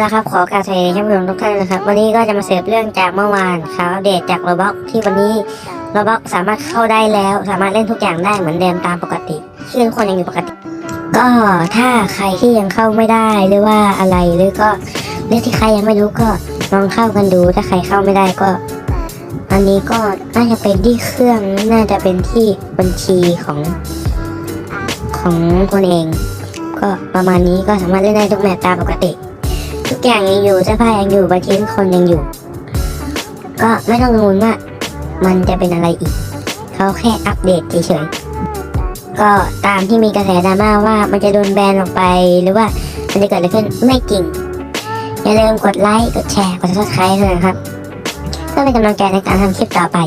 ละครับขอกราบสวัสดีท่านผู้ชมทุกท่านนะครับ วันนี้ก็จะมาเสิร์ฟเรื่องจากเมื่อวานข่าวอัปเดตจากโรบ็อกที่วันนี้โรบ็อกสามารถเข้าได้แล้ว สามารถเล่นทุกอย่างได้เหมือนเดิมตามปกติชื่อทุกคนยังอยู่ปกติ ก็ถ้าใครที่ยังเข้าไม่ได้หรือว่าอะไรหรือก็เรื่อที่ใครยังไม่รู้ก็ลองเข้ากันดูถ้าใครเข้าไม่ได้ก็ อันนี้ก็น่าจะเป็นที่เครื่องน่าจะเป็นที่บัญชีของของคนเอง ก็ประมาณนี้ก็สามารถเล่นได้ทุกแมตช์ตามปกติ ทุกอย่างยังอยู่เสื้อผ้ายังอยู่บัญชีทุกคนยังอยู่ ก็ไม่ต้องกังวลว่า มันจะเป็นอะไรอีก เขาแค่อัปเดตเฉยๆก็ตามที่มีกระแสดราม่าว่ามันจะโดนแบนออกไปหรือว่ามันจะเกิดอะไรขึ้นไม่จริง อย่าลืมกดไลค์กดแชร์กด subscribe ด้วยนะครับเพื่อเป็นกำลังใจในการทำคลิปต่อไป